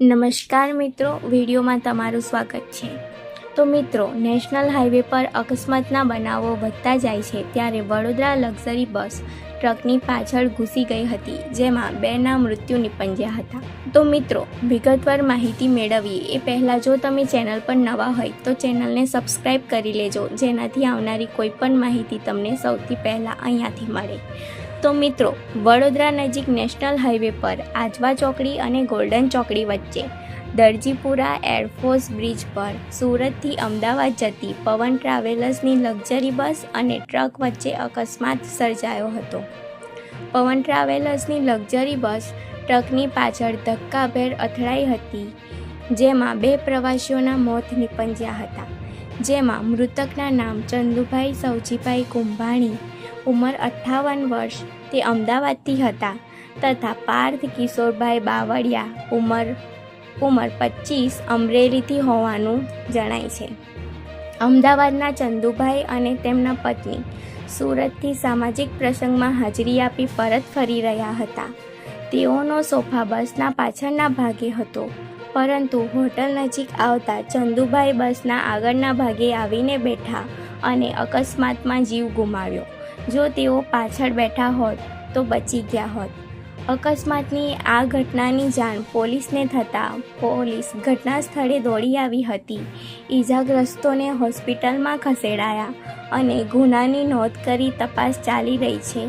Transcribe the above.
નમસ્કાર મિત્રો, વિડીયોમાં તમારું સ્વાગત છે. તો મિત્રો, નેશનલ હાઈવે પર અકસ્માતના બનાવો વધતા જાય છે ત્યારે વડોદરા લક્ઝરી બસ ટ્રકની પાછળ ઘૂસી ગઈ હતી, જેમાં બેના મૃત્યુ નિપજ્યા હતા. તો મિત્રો, વિગતવાર માહિતી મેળવીએ. એ પહેલાં જો તમે ચેનલ પર નવા હોય, તો ચેનલને સબસ્ક્રાઈબ કરી લેજો, જેનાથી આવનારી કોઈપણ માહિતી તમને સૌથી પહેલાં અહીંયાથી મળે. તો મિત્રો, વડોદરા નજીક નેશનલ હાઈવે પર આજવા ચોકડી અને ગોલ્ડન ચોકડી વચ્ચે દરજીપુરા એરફોર્સ બ્રિજ પર સુરતથી અમદાવાદ જતી પવન ટ્રાવેલર્સની લક્ઝરી બસ અને ટ્રક વચ્ચે અકસ્માત સર્જાયો હતો. પવન ટ્રાવેલર્સની લક્ઝરી બસ ટ્રકની પાછળ ધક્કાભેર અથડાઈ હતી, જેમાં બે પ્રવાસીઓના મોત નિપજ્યા હતા, જેમાં મૃતકના નામ ચંદુભાઈ સૌજીભાઈ કુંભાણી ઉંમર અઠ્ઠાવન વર્ષ. તે અમદાવાદથી હતા તથા પાર્થ કિશોરભાઈ બાવળિયા ઉંમર ઉંમર પચીસ અમરેલીથી હોવાનું જણાય છે. અમદાવાદના ચંદુભાઈ અને તેમના પત્ની સુરતથી સામાજિક પ્રસંગમાં હાજરી આપી પરત ફરી રહ્યા હતા. તેઓનો સોફા બસના પાછળના ભાગે હતો, પરંતુ હોટલ નજીક આવતા ચંદુભાઈ બસના આગળના ભાગે આવીને બેઠા અને અકસ્માતમાં જીવ ગુમાવ્યો. જો તેઓ પાછળ બેઠા હોત તો બચી ગયા હોત. અકસ્માતની આ ઘટનાની જાણ પોલીસને થતાં પોલીસ ઘટના સ્થળે દોડી આવી હતી. ઈજાગ્રસ્તોને હોસ્પિટલમાં ખસેડાયા અને ગુનાની નોંધ કરી તપાસ ચાલી રહી છે.